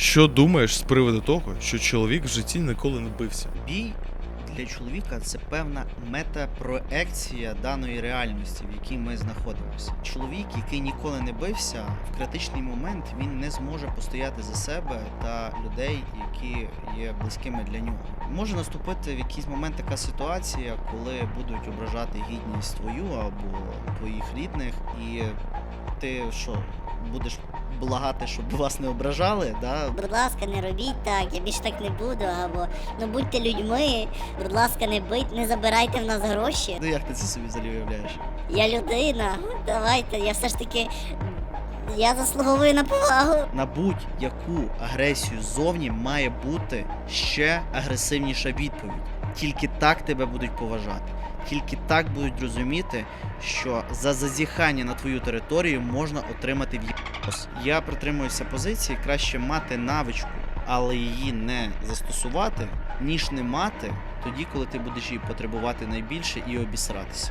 Що думаєш з приводу того, що чоловік в житті ніколи не бився? Бій для чоловіка це певна метапроекція даної реальності, в якій ми знаходимося. Чоловік, який ніколи не бився, в критичний момент він не зможе постояти за себе та людей, які є близькими для нього. Може наступити в якийсь момент така ситуація, коли будуть ображати гідність твою або твоїх рідних, і ти що будеш благати, щоб вас не ображали, да? Будь ласка, не робіть так, я більше так не буду, або ну будьте людьми, будь ласка, не бить, не забирайте в нас гроші. Ну як ти це собі взагалі уявляєш? Я людина. Давайте, я все ж таки. Я заслуговую на повагу. На будь-яку агресію ззовні має бути ще агресивніша відповідь. Тільки так тебе будуть поважати. Тільки так будуть розуміти, що за зазіхання на твою територію можна отримати в'єбос. Я притримуюся позиції, краще мати навичку, але її не застосувати, ніж не мати тоді, коли ти будеш її потребувати найбільше і обісратися.